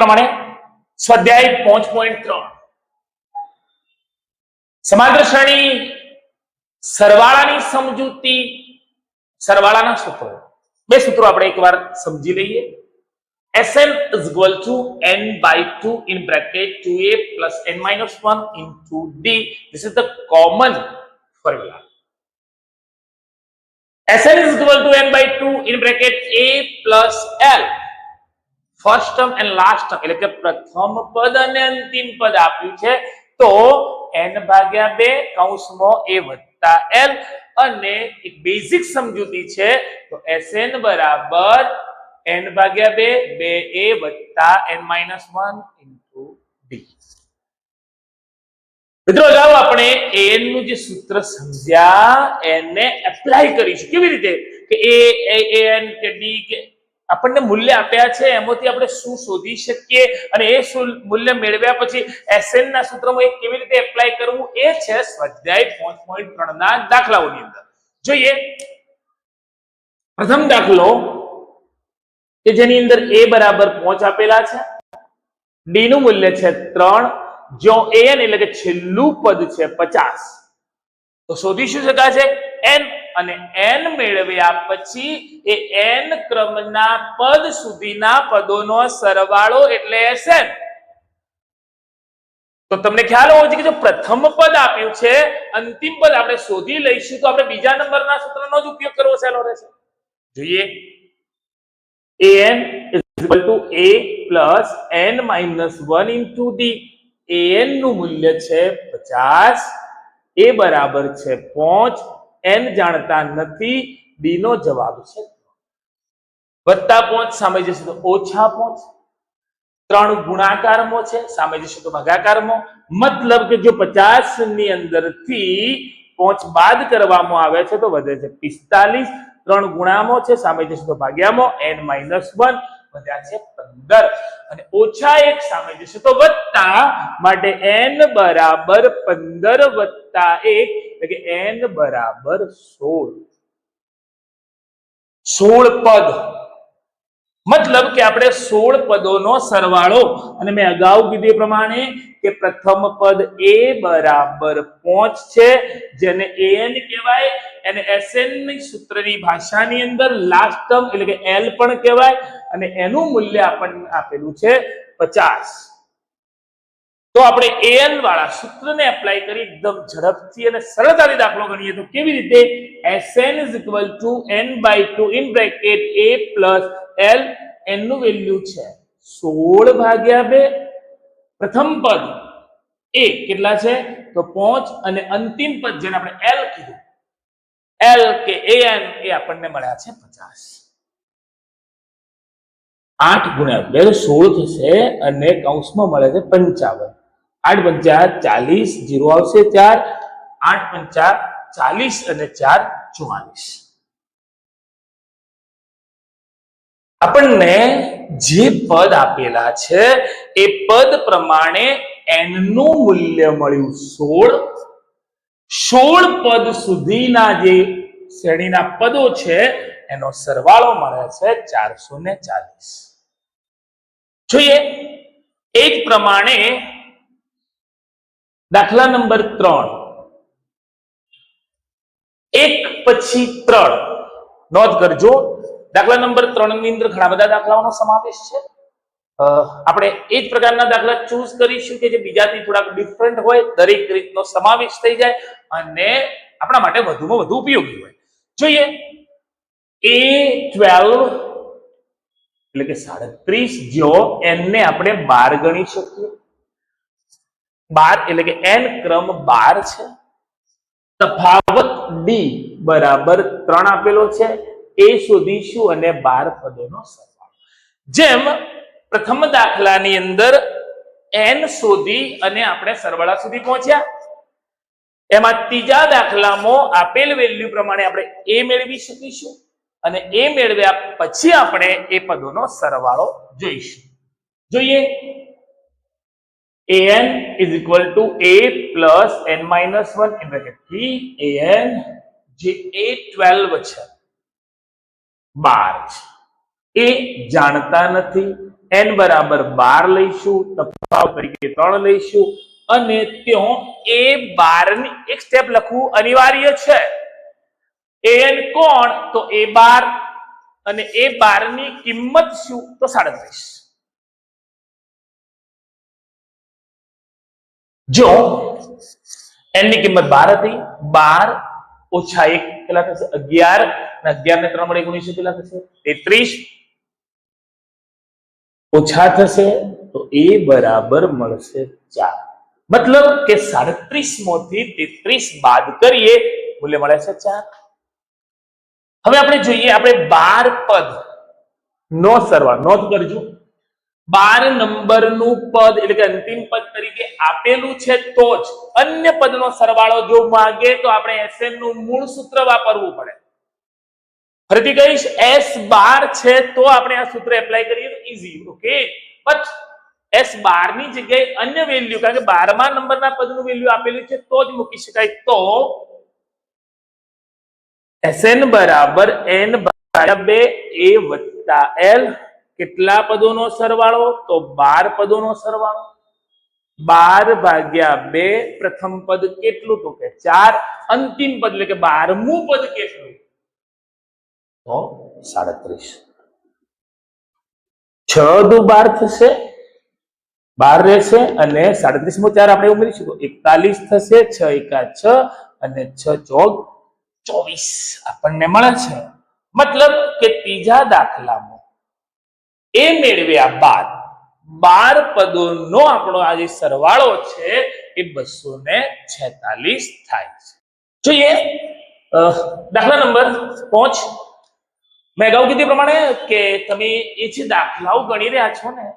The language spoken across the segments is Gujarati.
પ્રમાણે સ્વાધ્યાય પાંચ પોઈન્ટ ત્રણ સમાંતર શ્રેણી સરવાળાની સમજૂતી સરવાળાના સૂત્રો બે સૂત્રો આપણે એકવાર સમજી લઈએ Sn is equal to n by 2 in bracket 2a plus n minus 1 into d. This is the common formula. Sn is equal to n by 2 in bracket a plus l. First term and last term એટલે કે પ્રથમ પદ અને અંતિમ પદ આપ્યું છે. તો n ભાગ્યા બે કૌંસમાં a l. અને એક બેઝિક સમજૂતી છે, તો Sn બરાબર n ભાગ્યા બે બે a વત્તા n માઇનસ વન મિત્રો જાઓ આપણે an નું જે સૂત્ર સમજ્યા એને એપ્લાય કરીશું. કેવી રીતે? કે a an કે d, કે આપણને મૂલ્ય આપ્યા છે, એમાંથી આપણે શું શોધી શકીએ અને એ મૂલ્ય મેળવ્યા પછી એસએન ના સૂત્રમાં એ કેવી રીતે એપ્લાય કરવું એ છે સ્વાધ્યાય પાંચ પોઈન્ટ ત્રણ ના દાખલાઓની અંદર. જોઈએ. પ્રથમ દાખલો કે જેની અંદર એ બરાબર પાંચ આપેલા છે. ડી નું મૂલ્ય છે ત્રણ. જો એન એટલે કે છેલ્લું પદ છે પચાસ. તો શોધી શું છે n અને n મેળવ્યા પછી એ n ક્રમના પદ સુધીના પદોનો સરવાળો એટલે sn તો તમને ખ્યાલ હોવો જોઈએ કે જો પ્રથમ પદ આપ્યું છે, અંતિમ પદ આપણે શોધી લઈશું તો આપણે બીજા નંબરના સૂત્રનો જ ઉપયોગ કરવો સહેલો રહેશે. જોઈએ. An is equal to a plus n minus 1 into d. An નું મૂલ્ય છે 50 એ બરાબર છે 5 n જાણતા નથી. ડી નો જવાબ છે. વત્તા પોંચ સામે જશે તો ઓછા પોંચ. ત્રણ ગુણાકારમાં છે. સામે જશે તો ભાગાકારમાં. મતલબ કે જો 50 ની અંદરથી પોંચ બાદ કરવામાં આવે છે તો વધે છે 45 ત્રણ ગુણામો છે. સામે જશે તો ભાગ્યામાં. એન માઇનસ વન વધ્યા છે પંદર. અને ઓછા એક સામે જશે તો વત્તા. માટે એન બરાબર પંદર વત્તા એક એટલે કે એન બરાબર સોળ. સોળ પદ. મતલબ કે આપણે સોળ પદોનો સરવાળો. અને મેં અગાઉ કીધું પ્રમાણે કે પ્રથમ પદ એ બરાબર પોચ છે, જેને એન કહેવાય એને એસએન સૂત્રની ભાષાની અંદર લાસ્ટ ટર્મ એટલે કે એલ પણ કહેવાય, અને એનું મૂલ્ય આપણને આપેલું છે પચાસ. તો આપણે એલ વાળા સૂત્રને એપ્લાય કરી એકદમ ઝડપથી અને સરળતાથી દાખલો ગણીએ તો કેવી રીતે? Sn is equal to n by 2 in bracket a plus l n નું વેલ્યુ છે 16 ભાગ્યા 2 પ્રથમ પદ a કેટલા છે? તો 5 અને અંતિમ પદ જેને આપણે l કીધું. L કે an એ આપણને મળ્યા છે 50 આઠ ગુણ્યા બે સોળ થશે અને કૌંસમાં મળે છે પંચાવન. આઠ પંચા ચાલીસ, જીરો આવશે ચાર. આઠ પંચા ચાલીસ અને ચાર ચુમ્માલીસ આપણને જે પદ આપેલા છે, એ પદ પ્રમાણે એનનું મૂલ્ય મળ્યું સોળ. સોળ પદ સુધીના જે શ્રેણીના પદો છે, એનો સરવાળો મળે છે ચારસો ને ચાલીસ. જોઈએ, એ જ પ્રમાણે દાખલા નંબર ત્રણ. એક પછી ત્રણ. નોંધ કરજો. દાખલા નંબર ત્રણની અંદર ઘણા બધા દાખલાઓનો સમાવેશ છે. આપણે એ જ પ્રકારના દાખલા ચૂઝ કરીશું કે જે બીજાથી થોડાક ડિફરન્ટ હોય, દરેક રીતનો સમાવેશ થઈ જાય અને આપણા માટે વધુમાં વધુ ઉપયોગી હોય. જોઈએ. એ ટ્વેલ્વ એટલે કે સાડત્રીસ જો એમને આપણે બાર ગણી શકીએ. બાર એટલે કે એન ક્રમ બાર છે. તફાવત ડી બરાબર ત્રણ આપેલો છે. એ શોધીશું અને બાર પદોનો સરવાળો. જેમ પ્રથમ દાખલાની અંદર એન શોધી અને આપણે સરવાળા સુધી પહોંચ્યા. એમાં ત્રીજા દાખલામાં આપેલ વેલ્યુ પ્રમાણે આપણે એ મેળવી શકીશું અને એ મેળવ્યા પછી આપણે એ પદોનો સરવાળો જોઈશું. જોઈએ. An is equal to a plus n minus 1 in bracket 3 an જે a 12 છે. 12 છે. એ જાણતા નથી. N બરાબર બાર લઈશું, તફાવત તરીકે ત્રણ લઈશું, અને ત્યાં એ બારની એક સ્ટેપ લખવું અનિવાર્ય છે. An કોણ? તો એ બાર, અને એ બારની કિંમત શું? તો સાડત્રીસ. જો, n ની કિંમત બાર હતી, બાર ઓછા એક કેટલા થશે? અગિયાર. અને અગિયાર ને ત્રણ વડે ગુણીશું, કેટલા થશે? તેત્રીસ. ઓછા થશે તો એ બરાબર મળશે ચાર. મતલબ કે સાડત્રીસમાંથી તેત્રીસ બાદ કરીએ, મૂલ્ય મળે છે ચાર. હવે આપણે જોઈએ, આપણે બાર પદ નો સરવાળો, નોંધ કરજો. બાર નંબરનું પદ એટલે કે અંતિમ પદ તરીકે આપેલું છે તો જ અન્ય પદનો સરવાળો જો માંગે તો આપણે એસએનનું મૂળ સૂત્ર વાપરવું પડે. ફરીથી કહીશ એસ બાર છે તો આપણે આ સૂત્ર એપ્લાય કરીએ તો ઈઝી ઓકે બટ એસ બારની જગ્યાએ અન્ય વેલ્યુ કારણ કે બારમા નંબરના પદનું વેલ્યુ આપેલું છે તો જ મૂકી શકાય. તો એસએન બરાબર એન ભાગ્યા બે એ વત્તા એલ કેટલા પદોનો સરવાળો? તો બાર પદોનો સરવાળો. બાર ભાગ્યા બે, પ્રથમ પદ કેટલું તો કે ચાર. અંતિમ પદ એટલે કે બારમું પદ કેટલું? તો સાડત્રીસ. છ દુ બાર થશે, બાર રહેશે અને સાડત્રીસ મો ચાર આપણે ઉમેરીશું. તો એકતાલીસ થશે, છ એકા છ અને છ ચોક ચોવીસ. આપણને મળે છે. મતલબ કે ત્રીજા દાખલામાં એ મેળવ્યા બાદ બાર પદોનો આપણો આ જે સરવાળો છે એ બસો ને છેતાલીસ થાય છે. જોઈએ દાખલા નંબર પાંચ. મેં અગાઉ કીધું પ્રમાણે કે તમે એ જે દાખલાઓ ગણી રહ્યા છો ને,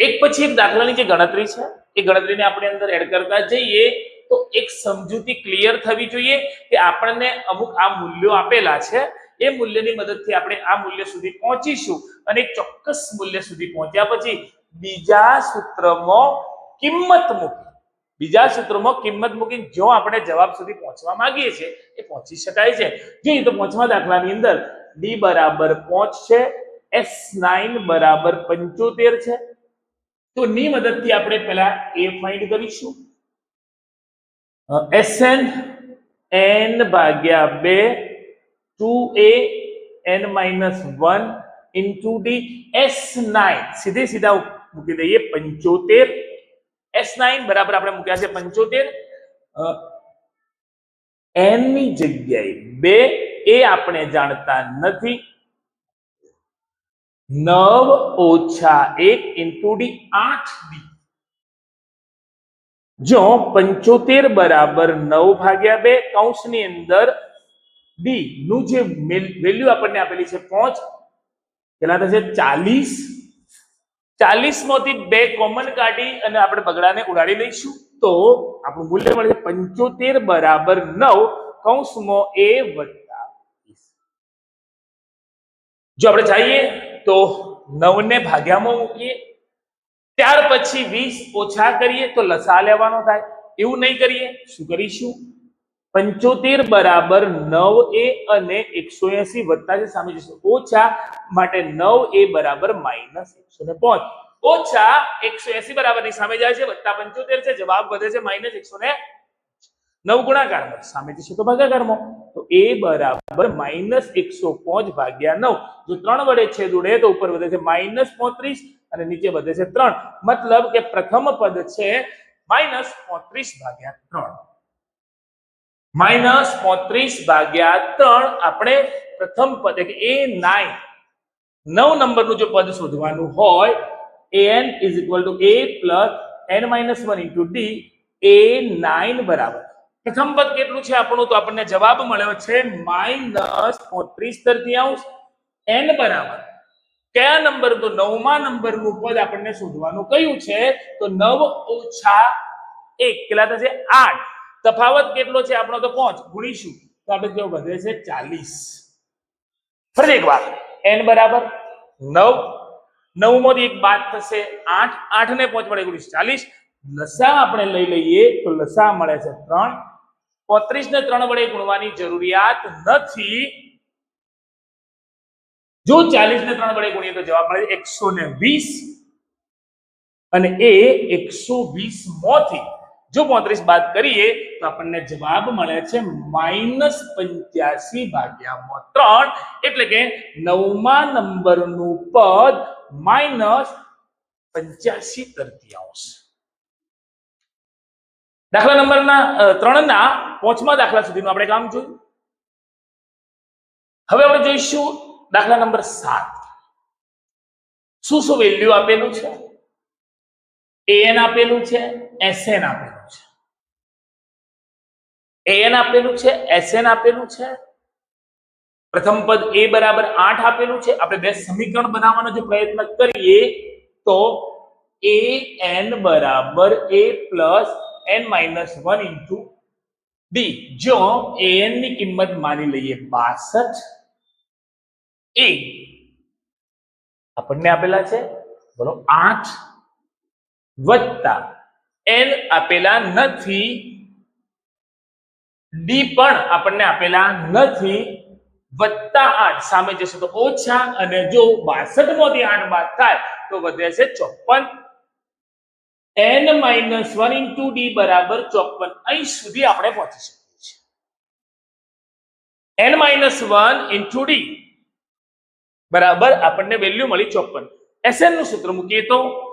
એક પછી એક દાખલાની જે ગણતરી છે, એ ગણતરીને આપણે અંદર એડ કરતા જઈએ તો એક સમજૂતી ક્લિયર થવી જોઈએ કે આપણને અમુક આ મૂલ્યો આપેલા છે એ મૂલ્યની મદદથી આપણે આ મૂલ્ય સુધી પહોંચીશું અને ચોક્કસ મૂલ્ય સુધી પહોંચ્યા પછી બીજા સૂત્રમાં કિંમત મૂકી બીજા સૂત્રમાં કિંમત મૂકી જો આપણે જવાબ સુધી પહોંચવા માંગીએ છીએ, એ પહોંચી શકાય છે. જોઈએ તો પાંચમા દાખલાની અંદર ડી બરાબર પાંચ છે એસ નાઇન બરાબર પંચોતેર છે. તો ની મદદથી આપણે પહેલા એ ફાઇન્ડ કરીશું. એસએન એન ભાગ્યા બે two A N minus one into D S nine સીધે સીધા મૂકી દઈએ પંચોતેર એસ નાઇન બરાબર આપણે મૂક્યા છે પંચોતેર એનની જગ્યાએ બે એ આપણે જાણતા નથી નવ ઓછા એક ઇન્ટુ ડી આઠ ડી જો પંચોતેર બરાબર નવ ભાગ્યા બે કૌંસની અંદર ડી નું જે વેલ્યુ આપણને આપેલી છે પાંચ પેલા થશે ચાલીસ ચાલીસ. માંથી બે કોમન કાઢી અને આપણે બગડાને ઉડાડી લઈશું તો આપણું મૂલ્ય મળે છે પંચોતેર બરાબર નવ, કૌંસમાં એ વત્તા જો આપણે ચાહીએ તો નવ ને ભાગ્યામાં મૂકીએ, ત્યાર પછી વીસ ઓછા કરીએ તો લસા લેવાનો થાય. એવું નહીં કરીએ, શું કરીશું? પંચોતેર બરાબર નવ એ અને એકસો એસી વત્તા છે સામે જશે. ઓછા માટે નવ એ બરાબર માઇનસ એકસો ને પાંચ. ઓછા એકસો એસી બરાબરની સામે જાય છે, વત્તા પંચોતેર છે, જવાબ વધે છે માઇનસ એકસો ને નવ ગુણાકારમાં. સામે જશે તો ભાગાકારમાં. તો એ બરાબર માઇનસ એકસો પાંચ ભાગ્યા નવ. જો ત્રણ વડે છેદ ઉડે તો ઉપર વધે છે માઇનસ પોત્રીસ અને નીચે વધે છે ત્રણ. મતલબ કે પ્રથમ પદ છે માઇનસ પોત્રીસ ભાગ્યા ત્રણ. માઇનસ પોત્રીસ ભાગ્યા ત્રણ. આપણે પ્રથમ પદ, એટલે એ નાઇન. નવ નંબરનું જો પદ શોધવાનું હોય, N is equal to A plus N minus one into D A nine બરાબર. પ્રથમ પદ કેટલું છે આપણું? તો આપણને જવાબ મળ્યો છે માઇનસ પોત્રીસ તૃતીયાંશ. એન બરાબર. કયા નંબર? તો નવમા નંબરનું પદ આપણને શોધવાનું કયું છે? તો નવ ઓછા એક. કેટલા થશે? આઠ. તફાવત કેટલો છે આપણો તો પાંચ. ગુણીશું. તો આપણે કેવું વધે છે? ચાલીસ. ફરી એકવાર. એન બરાબર? નવ. નવમાંથી એક બાદ થશે આઠ. આઠ ને પાંચ વડે ગુણીશ. ચાલીસ. લસા આપણે લઈ લઈએ તો લસા મળે છે ત્રણ. પોત્રીસ ને ત્રણ વડે ગુણવાની જરૂરિયાત નથી. જો ચાલીસ ને ત્રણ વડે ગુણીએ તો જવાબ મળે એકસો ને વીસ. અને એ એકસો વીસ મોથી. જો પોત્રીસ બાદ કરીએ, તો આપણને જવાબ મળે છે માઇનસ પંચ્યાસી ભાગ્યા ત્રણ. એટલે કે નવમા નંબરનું પદ માઇનસ પંચ્યાસી તૃતીયાંશ દાખલા નંબરના ત્રણના પાંચમા દાખલા સુધીનું આપણે કામ જોયું. હવે આપણે જોઈશું દાખલા નંબર સાત. શું શું વેલ્યુ આપેલું છે? એન આપેલું છે, એસએન આપેલું છે. એએન આપેલું છે, એસએન આપેલું છે. પ્રથમ પદ એ બરાબર આઠ આપેલું છે. આપણે બે સમીકરણ બનાવવાનો જો પ્રયત્ન કરીએ, તો એ એન બરાબર A plus N minus one into D જો એનની કિંમત માની લઈએ બાસઠ, એ આપણને આપેલા છે, બોલો, આઠ. વત્તા. એન આપેલા નથી. ડી પણ આપણને આપેલા નથી. વત્તા આઠ. સામે જશે તો ઓછા અને જો બાસઠમાંથી આઠ બાદ થાય તો વધે છે ચોપન. N minus one into D બરાબર ચોપન. અહીં સુધી આપણે પહોંચી શકીએ છીએ. N minus one into D બરાબર આપણને વેલ્યુ મળી ચોપન. એસએનનું સૂત્ર મૂકીએ તો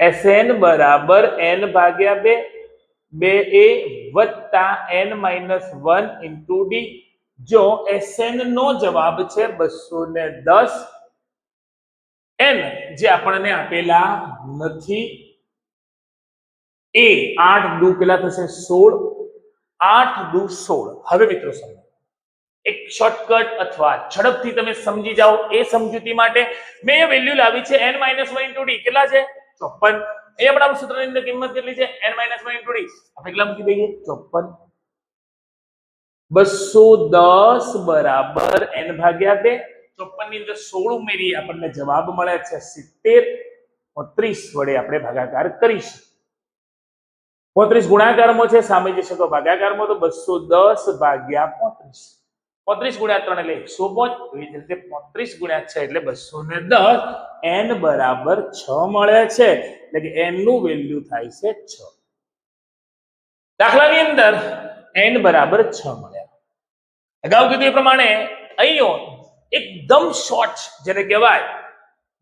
એસએન બરાબર એન ભાગ્યા બે. બે એ વત્તા n minus one into d જો એસએન નો જવાબ છે બસો ને દસ એન જે આપણને આપેલા નથી. એ આઠ દુ પેલા થશે? સોળ. આઠ દુ સોળ. હવે મિત્રો સમજો. એક શોર્ટકટ અથવા ઝડપથી તમે સમજી જાઓ એ સમજૂતી માટે મેં વેલ્યુ લાવી છે N minus one into D કેટલા છે? ચોપન અહીંયા પણ આપણું સૂત્રની અંદર કિંમત કેટલી છે? N માઇનસ વન ઇન્ટુ આપણે કેટલા મૂકી દઈએ. ચોપન 210 બરાબર n ભાગ્યા બે. ચોપનની અંદર સોળ ઉમેરી આપણને જવાબ મળે છે સિત્તેર. ત્રીસ વડે આપણે ભાગાકાર કરીશું. પોત્રીસ ગુણાકારમાં છે, સામે જશે તો ભાગાકારમાં તો બસો દસ ભાગ્યા પોત્રીસ. પોત્રીસ ગુણ્યા ત્રણ એટલે એકસો પાંચ એવી જ રીતે પોત્રીસ ગુણ્યા છ એટલે બસો ને બરાબર છ મળે છે. એટલે કે એનનું વેલ્યુ થાય છે છ. દાખલાની અંદર એન બરાબર છ મળ્યા અગાઉ કીધું એ પ્રમાણે અહીંયો એકદમ શોર્ટ જેને કહેવાય,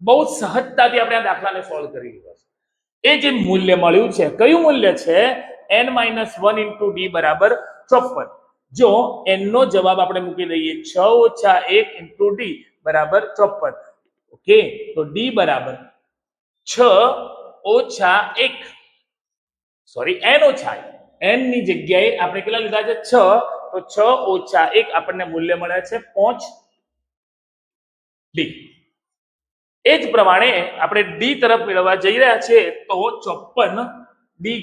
બહુ સહજતાથી આપણે આ દાખલાને સોલ્વ કરી લીધો છે. એ જે મૂલ્ય મળ્યું છે, કયું મૂલ્ય છે? N minus one into D બરાબર ચોપન. જો n નો જવાબ આપણે મૂકી દઈએ છ ઓછા એક ઇન્ટુ ડી બરાબર ચોપન. ઓકે, તો ડી બરાબર છ ઓછા એક. સોરી n ઓછા n ની જગ્યાએ આપણે કેટલા લીધા છે? છ. તો છ ઓછા એક આપણને મૂલ્ય મળે છે પાંચ ડી એ જ પ્રમાણે આપણે ડી તરફ મેળવવા જઈ રહ્યા છીએ તો ચોપન ડી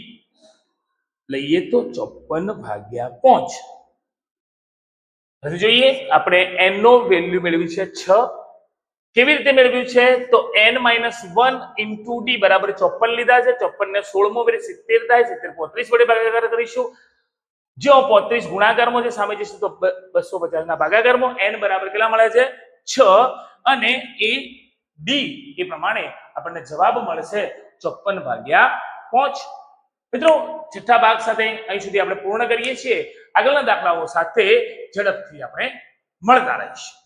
લઈએ તો ચોપન ભાગ્યા પાંચ. હજુ જોઈએ, આપણે n નો વેલ્યુ મેળવ્યું છે છ. કેવી રીતે મેળવ્યું છે? તો n minus one into D બરાબર ચોપન લીધા છે ચોપન ને સોળમો વડે સિત્તેર થાય, સિત્તેર પોત્રીસ વડે ભાગાકાર કરીશું. જો પોત્રીસ ગુણાકારમાં છે, સામે જશે તો બસો પચાસ ના ભાગાકારમાં. n બરાબર કેટલા મળે છે? છ. અને એ ડી એ પ્રમાણે આપણને જવાબ મળશે ચોપન ભાગ્યા પાંચ. મિત્રો, છઠ્ઠા ભાગ સાથે અહીં સુધી આપણે પૂર્ણ કરીએ છીએ. આગળના દાખલાઓ સાથે ઝડપથી આપણે મળતા રહીશું.